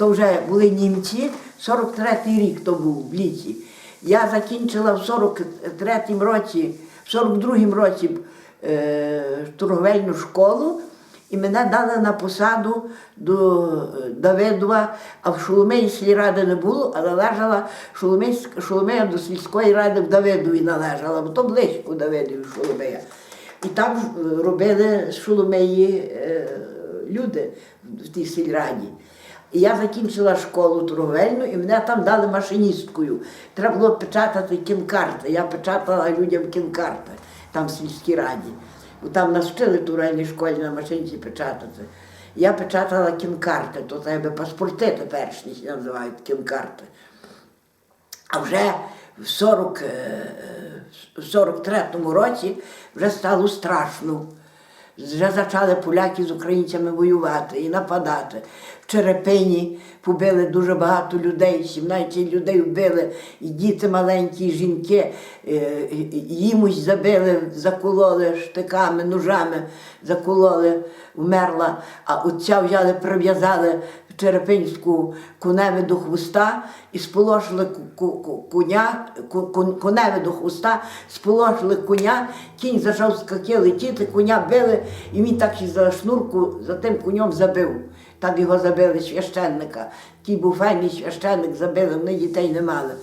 то вже були німці, 43-й рік то був в літі. Я закінчила в 43-му році, в 42-му році е, торговельну школу, і мене дали на посаду до е, Давидова, а в Шоломеї сільради не було, а належала Шоломея до сільської ради в Давидові належала, бо то близько Давидові Шоломея. І там е, робили Шоломеї е, люди в тій сільраді. І я закінчила школу торговельну, і мене там дали машиністкою. Треба було печатати кінкарти. Я печатала людям кінкарти там в сільській раді. Там нас вчили в торговельній школі на машинці печатати. Я печатала кінкарти, то тебе паспорти теперішні називають кінкарти. А вже в 40, е, в 43-му році вже стало страшно. Вже почали поляки з українцями воювати і нападати. В Черепині побили дуже багато людей, 17 людей вбили, і діти маленькі, і жінки, е, їмусь забили, закололи штиками, ножами, закололи, вмерла. А отця взяли, прив'язали Черепинську коневі до хвоста і ку- коня, коневі до хвоста, сполошили коня, кінь зажав скаки летіти, коня били, і він так і за шнурку за тим конем забив. Так його забили священника. Ті був файний священник, забили, вони дітей не мали.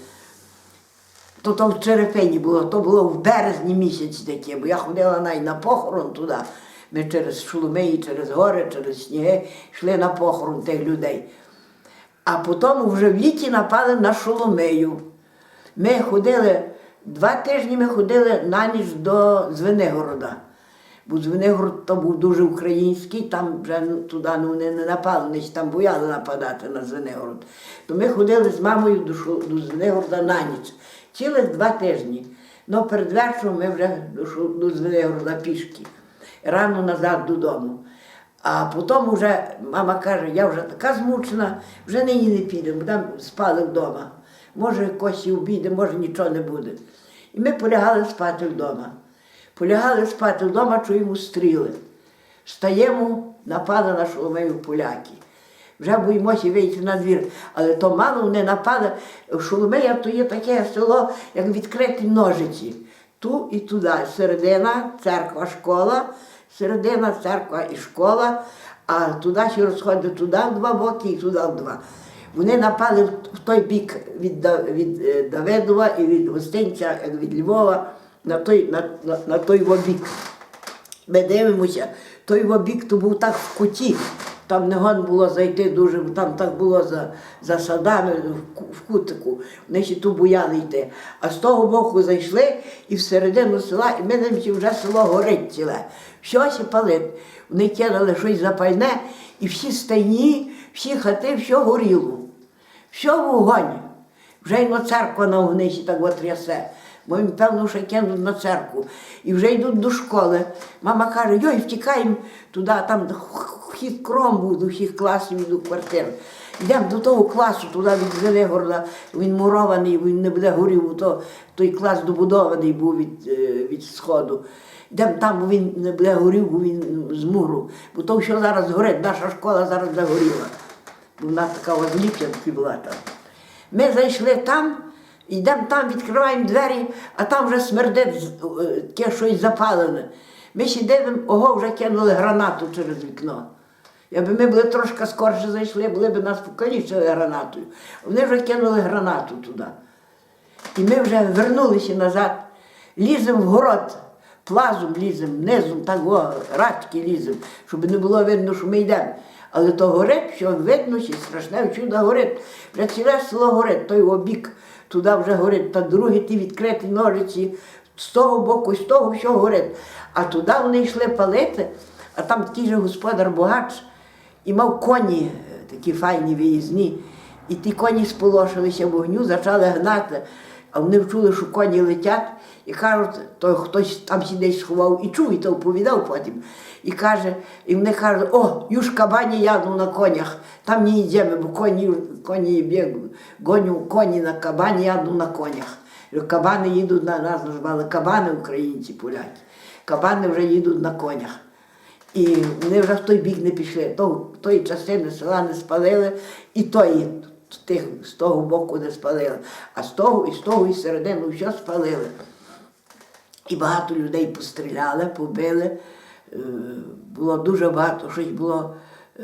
То то в Черепині було, то було в березні місяць таке, бо я ходила навіть на похорон туди. Ми через Шоломиї, через гори, через сніги йшли на похорон тих людей. А потім вже в літі напали на Шоломею. Ми ходили, два тижні ми ходили на ніч до Звенигорода. Бо Звенигород то був дуже український, там вже туди ну, вони не напали, вони там бояли нападати на Звенигород. То ми ходили з мамою до, Звенигорода на ніч. Цілих два тижні. Ну перед вечором ми вже до Звенигорода пішки. Рано назад додому. А потім вже мама каже, я вже така змучена, вже нині не підемо, там спали вдома. Може, косі обійде, може нічого не буде. І ми полягали спати вдома. Полягали спати вдома, чуємо стріли. Стаємо, напали на Шоломею поляки. Вже боїмося вийти на двір, але то мало не напали. Шоломея то є таке село, як відкриті ножиці. Ту і туди. Середина, церква, школа, середина, церква і школа, а туди ще розходить туди в два боки і туди в два. Вони напали в той бік від, від е, Давидова і від гостинця, від Львова, на той, на, на, на той во бік. Ми дивимося, той вобік то був так в куті. Там не гон було зайти дуже, там так було за, за садами в, кутику. Вони ще ту бояли йти. А з того боку зайшли і всередину села, і ми вже село горить ціле. Щось палить. Вони кинули щось запальне, і всі стайні, всі хати, все горіло. Все вогонь. Вже й на церква на вогнищі так от трясе. Бо він, певно, що кинуть на церкву. І вже йдуть до школи. Мама каже, йой, втікаємо туди, там вхід кром був до всіх класів і до квартир. Йдемо до того класу, туди від Звенигорода, він мурований, він не буде горів, то той клас добудований був від, е, від сходу. Йдемо там, бо він не буде горів, бо він з муру. Бо то, що зараз горить, наша школа зараз загоріла. Бо вона така возліп'янка була там. Ми зайшли там, йдемо там, відкриваємо двері, а там вже смердить е, таке щось запалене. Ми ще дивимо, ого, вже кинули гранату через вікно. Якби ми були трошки скорше зайшли, були б нас покалічили гранатою. Вони вже кинули гранату туди. І ми вже вернулися назад, ліземо в город, плазом ліземо, низом, так о, рачки ліземо, щоб не було видно, що ми йдемо. Але то горить, що видно, що страшне чудо горить. Вже ціле село горить, той обік туди вже горить, та другі ті відкриті ножиці, з того боку, з того все горить. А туди вони йшли палити, а там такий же господар богач і мав коні е, такі файні виїзні. І ті коні сполошилися вогню, почали гнати. А вони вчули, що коні летять, і кажуть, то хтось там сидить сховав і чув, і то оповідав потім. І каже, і вони кажуть, о, юж кабані яду на конях, там не йдемо, бо коні, коні бігли, гоню коні на кабані яду на конях. Кабани їдуть на нас називали кабани українці, поляки. Кабани вже їдуть на конях. І вони вже в той бік не пішли. То, тої частини села не спалили, і тої, тих, з того боку не спалили. А з того, і з того, і з середину все спалили. І багато людей постріляли, побили. Е, Було дуже багато, щось було. е,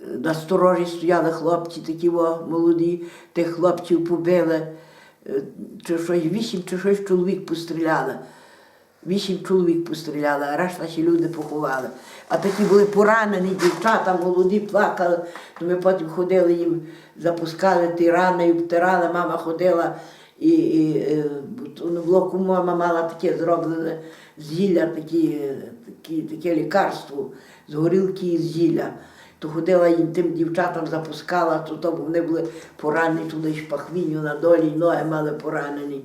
На сторожі стояли хлопці такі о, молоді, тих хлопців побили. Е, Чи щось, вісім чи щось чоловік постріляли. Вісім чоловік постріляли, а решта ще люди поховали. А такі були поранені, дівчата молоді плакали, то ми потім ходили їм, запускали ті рани, і втирали, мама ходила. І, і е, то не було мама мала таке зроблене зілля, такі, е, такі, таке лікарство з горілки і з зілля. То ходила їм тим дівчатам запускала, то, то вони були поранені туди ж пахвінню на долі, і ноги мали поранені.